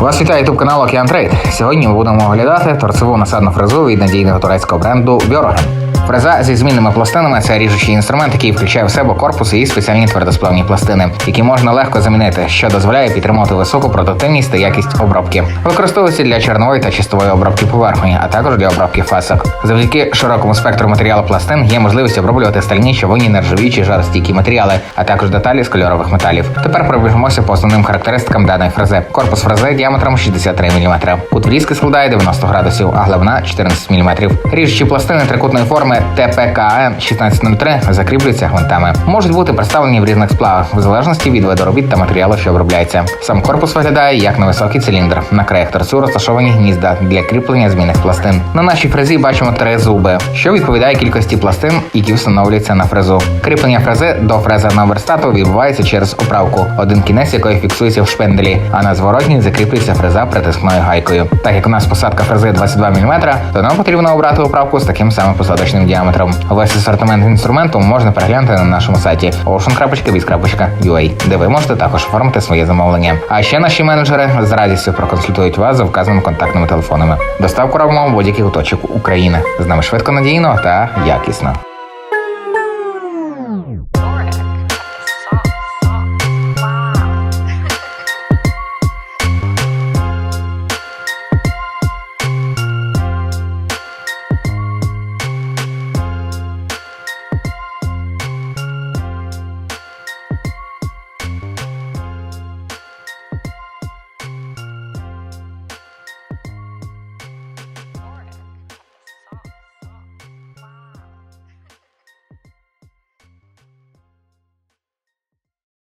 Вас вітає ютуб канал Океан Трейд. Сьогодні ми будемо оглядати торцеву насадну фрезу від надійного турецького бренду Бьорген. Фреза зі змінними пластинами це ріжучий інструмент, який включає в себе корпус і спеціальні твердосплавні пластини, які можна легко замінити, що дозволяє підтримувати високу продуктивність та якість обробки. Використовується для чорнової та чистової обробки поверхні, а також для обробки фасок. Завдяки широкому спектру матеріалу пластин є можливість оброблювати стальні, човинні, нержавічі, жаростійкі матеріали, а також деталі з кольорових металів. Тепер пробіжимося по основним характеристикам даної фрези. Корпус фрези діаметром 63 мм. Кут врізки складає 90 градусів, а глибина 14 мм. Ріжучі пластини трикутної форми ТПКН 1603 закріплюються гвинтами. Можуть бути представлені в різних сплавах, в залежності від виду робіт та матеріалу, що обробляється. Сам корпус виглядає як невисокий циліндр. На краях торцю розташовані гнізда для кріплення змінних пластин. На нашій фрезі бачимо три зуби, що відповідає кількості пластин, які встановлюються на фрезу. Кріплення фрези до фрезерного верстату відбувається через оправку, один кінець якої фіксується в шпенделі, а на зворотній закріплюється фреза притискною гайкою. Так як у нас посадка фрези 22 мм, то нам потрібно обрати оправку з таким самим посадочним діаметром. Весь асортимент інструменту можна переглянути на нашому сайті ocean.biz.ua, де ви можете також оформити своє замовлення. А ще наші менеджери з радістю проконсультують вас за вказаними контактними телефонами. Доставку робимо в будь-яких точок України. З нами швидко надійно та якісно.